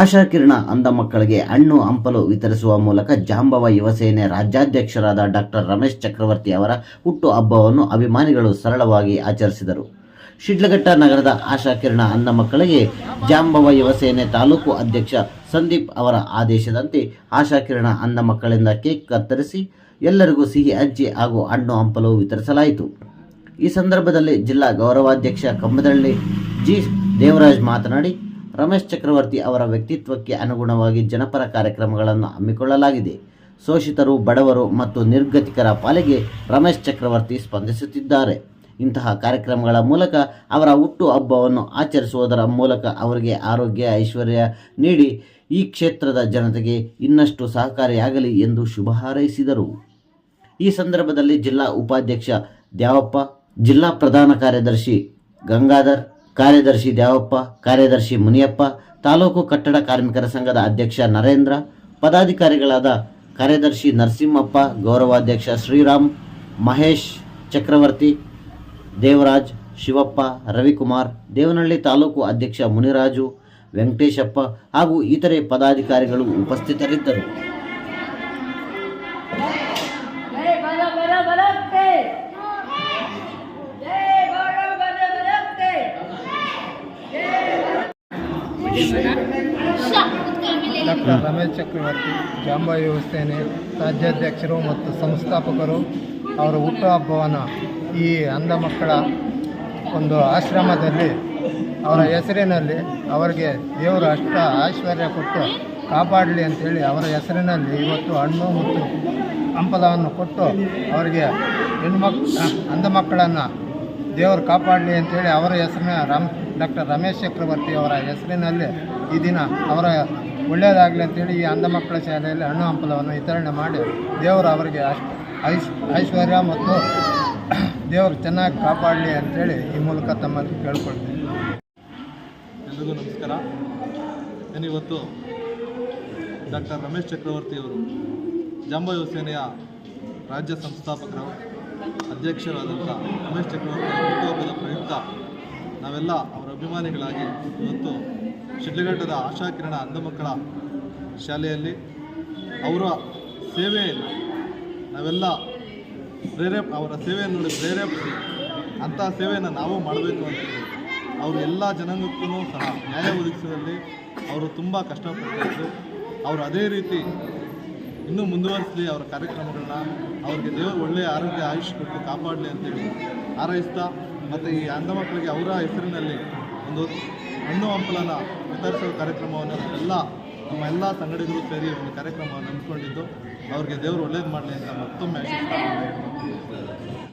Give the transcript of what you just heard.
ಆಶಾಕಿರಣ ಅಂಧ ಮಕ್ಕಳಿಗೆ ಹಣ್ಣು ಹಂಪಲು ವಿತರಿಸುವ ಮೂಲಕ ಜಾಂಬವ ಯುವಸೇನೆ ರಾಜ್ಯಾಧ್ಯಕ್ಷರಾದ ಡಾಕ್ಟರ್ ರಮೇಶ್ ಚಕ್ರವರ್ತಿ ಅವರ ಹುಟ್ಟು ಹಬ್ಬವನ್ನು ಅಭಿಮಾನಿಗಳು ಸರಳವಾಗಿ ಆಚರಿಸಿದರು. ಶಿಡ್ಲಘಟ್ಟ ನಗರದ ಆಶಾಕಿರಣ ಅಂಧ ಮಕ್ಕಳಿಗೆ ಜಾಂಬವ ಯುವಸೇನೆ ತಾಲೂಕು ಅಧ್ಯಕ್ಷ ಸಂದೀಪ್ ಅವರ ಆದೇಶದಂತೆ ಆಶಾಕಿರಣ ಅಂಧ ಮಕ್ಕಳಿಂದ ಕೇಕ್ ಕತ್ತರಿಸಿ ಎಲ್ಲರಿಗೂ ಸಿಹಿ ಅಜ್ಜಿ ಹಾಗೂ ಹಣ್ಣು ಹಂಪಲು ವಿತರಿಸಲಾಯಿತು. ಈ ಸಂದರ್ಭದಲ್ಲಿ ಜಿಲ್ಲಾ ಗೌರವಾಧ್ಯಕ್ಷ ಕಂಬದಳ್ಳಿ ಜಿ. ದೇವರಾಜ್ ಮಾತನಾಡಿ ರಮೇಶ್ ಚಕ್ರವರ್ತಿ ಅವರ ವ್ಯಕ್ತಿತ್ವಕ್ಕೆ ಅನುಗುಣವಾಗಿ ಜನಪರ ಕಾರ್ಯಕ್ರಮಗಳನ್ನು ಹಮ್ಮಿಕೊಳ್ಳಲಾಗಿದೆ. ಶೋಷಿತರು, ಬಡವರು ಮತ್ತು ನಿರ್ಗತಿಕರ ಪಾಲಿಗೆ ರಮೇಶ್ ಚಕ್ರವರ್ತಿ ಸ್ಪಂದಿಸುತ್ತಿದ್ದಾರೆ. ಇಂತಹ ಕಾರ್ಯಕ್ರಮಗಳ ಮೂಲಕ ಅವರ ಹುಟ್ಟು ಹಬ್ಬವನ್ನು ಆಚರಿಸುವುದರ ಮೂಲಕ ಅವರಿಗೆ ಆರೋಗ್ಯ, ಐಶ್ವರ್ಯ ನೀಡಿ ಈ ಕ್ಷೇತ್ರದ ಜನತೆಗೆ ಇನ್ನಷ್ಟು ಸಹಕಾರಿಯಾಗಲಿ ಎಂದು ಶುಭ ಹಾರೈಸಿದರು. ಈ ಸಂದರ್ಭದಲ್ಲಿ ಜಿಲ್ಲಾ ಉಪಾಧ್ಯಕ್ಷ ದ್ಯಾವಪ್ಪ, ಜಿಲ್ಲಾ ಪ್ರಧಾನ ಕಾರ್ಯದರ್ಶಿ ಗಂಗಾಧರ್ ಕಾರ್ಯದರ್ಶಿ ದ್ಯಾವಪ್ಪ, ಕಾರ್ಯದರ್ಶಿ ಮುನಿಯಪ್ಪ, ತಾಲೂಕು ಕಟ್ಟಡ ಕಾರ್ಮಿಕರ ಸಂಘದ ಅಧ್ಯಕ್ಷ ನರೇಂದ್ರ, ಪದಾಧಿಕಾರಿಗಳಾದ ಕಾರ್ಯದರ್ಶಿ ನರಸಿಂಹಪ್ಪ, ಗೌರವಾಧ್ಯಕ್ಷ ಶ್ರೀರಾಮ್, ಮಹೇಶ್ ಚಕ್ರವರ್ತಿ, ದೇವರಾಜ್, ಶಿವಪ್ಪ, ರವಿಕುಮಾರ್, ದೇವನಹಳ್ಳಿ ತಾಲೂಕು ಅಧ್ಯಕ್ಷ ಮುನಿರಾಜು, ವೆಂಕಟೇಶಪ್ಪ ಹಾಗೂ ಇತರೆ ಪದಾಧಿಕಾರಿಗಳು ಉಪಸ್ಥಿತರಿದ್ದರು. ಡಾಕ್ಟರ್ ರಮೇಶ್ ಚಕ್ರವರ್ತಿ ಜಾಂಬಾಯಿ ವ್ಯವಸ್ಥೆಯೇ ರಾಜ್ಯಾಧ್ಯಕ್ಷರು ಮತ್ತು ಸಂಸ್ಥಾಪಕರು ಅವರ ಹುಟ್ಟುಹಬ್ಬವನ್ನು ಈ ಅಂಧ ಮಕ್ಕಳ ಒಂದು ಆಶ್ರಮದಲ್ಲಿ ಅವರ ಹೆಸರಿನಲ್ಲಿ ಅವರಿಗೆ ದೇವರು ಅಷ್ಟ ಐಶ್ವರ್ಯ ಕೊಟ್ಟು ಕಾಪಾಡಲಿ ಅಂತೇಳಿ ಅವರ ಹೆಸರಿನಲ್ಲಿ ಇವತ್ತು ಹಣ್ಣು ಮತ್ತು ಹಂಪಲವನ್ನು ಕೊಟ್ಟು ಅವರಿಗೆ ಹೆಣ್ಮಕ್ ಅಂಧ ಮಕ್ಕಳನ್ನು ದೇವರು ಕಾಪಾಡಲಿ ಅಂತೇಳಿ ಅವರ ಹೆಸರಿನ ರಾಮ್ ಡಾಕ್ಟರ್ ರಮೇಶ್ ಚಕ್ರವರ್ತಿ ಅವರ ಹೆಸರಿನಲ್ಲಿ ಈ ದಿನ ಅವರ ಒಳ್ಳೆಯದಾಗಲಿ ಅಂತೇಳಿ ಈ ಅಂಧ ಮಕ್ಕಳ ಶಾಲೆಯಲ್ಲಿ ಹಣ್ಣು ಹಂಪಲವನ್ನು ವಿತರಣೆ ಮಾಡಿ ದೇವರು ಅವರಿಗೆ ಅಷ್ಟು ಐಶ್ ಐಶ್ವರ್ಯ ಮತ್ತು ದೇವರು ಚೆನ್ನಾಗಿ ಕಾಪಾಡಲಿ ಅಂತೇಳಿ ಈ ಮೂಲಕ ತಮ್ಮಲ್ಲಿ ಕೇಳ್ಕೊಳ್ತೀನಿ. ಎಲ್ರಿಗೂ ನಮಸ್ಕಾರ. ನಾನಿವತ್ತು ಡಾಕ್ಟರ್ ರಮೇಶ್ ಚಕ್ರವರ್ತಿಯವರು ಜಾಂಬ ಯುವಸೇನೆಯ ರಾಜ್ಯ ಸಂಸ್ಥಾಪಕರು, ಅಧ್ಯಕ್ಷರಾದಂಥ ರಮೇಶ್ ಚಕ್ರವರ್ತಿ ಹುಟ್ಟುಹಬ್ಬದ ಪ್ರಯುಕ್ತ ನಾವೆಲ್ಲ ಅವರ ಅಭಿಮಾನಿಗಳಾಗಿ ಇವತ್ತು ಶಿಡ್ಲಘಟ್ಟದ ಆಶಾಕಿರಣ ಅಂಧ ಮಕ್ಕಳ ಶಾಲೆಯಲ್ಲಿ ಅವರ ಸೇವೆಯನ್ನು ನಾವೆಲ್ಲ ಪ್ರೇರೇಪ ಅವರ ಸೇವೆಯನ್ನು ನೋಡಿ ಪ್ರೇರೇಪಿಸಿ ಅಂತಹ ಸೇವೆಯನ್ನು ನಾವು ಮಾಡಬೇಕು ಅಂತ ಅವರು ಎಲ್ಲ ಜನಾಂಗಕ್ಕೂ ಸಹ ನ್ಯಾಯ ಒದಗಿಸುವಲ್ಲಿ ಅವರು ತುಂಬ ಕಷ್ಟಪಟ್ಟಿದ್ದು ಅವರು ಅದೇ ರೀತಿ ಇನ್ನೂ ಮುಂದುವರಿಸಲಿ ಅವರ ಕಾರ್ಯಕ್ರಮಗಳನ್ನ. ಅವ್ರಿಗೆ ದೇವರು ಒಳ್ಳೆಯ ಆರೋಗ್ಯ, ಆಯುಷ್ ಕೊಟ್ಟು ಕಾಪಾಡಲಿ ಅಂತೇಳಿ ಹಾರೈಸ್ತಾ, ಮತ್ತು ಈ ಅಂಧ ಮಕ್ಕಳಿಗೆ ಅವರ ಹೆಸರಿನಲ್ಲಿ ಒಂದು ಹಣ್ಣು ಹಂಪಲನ ವಿತರಿಸೋ ಕಾರ್ಯಕ್ರಮವನ್ನು ಎಲ್ಲ, ನಮ್ಮ ಎಲ್ಲ ಸಂಘಟಕರು ಸೇರಿ ಒಂದು ಕಾರ್ಯಕ್ರಮವನ್ನು ಹಮ್ಮಿಕೊಂಡಿದ್ದು ಅವ್ರಿಗೆ ದೇವರು ಒಳ್ಳೇದು ಮಾಡಲಿ ಅಂತ ಮತ್ತೊಮ್ಮೆ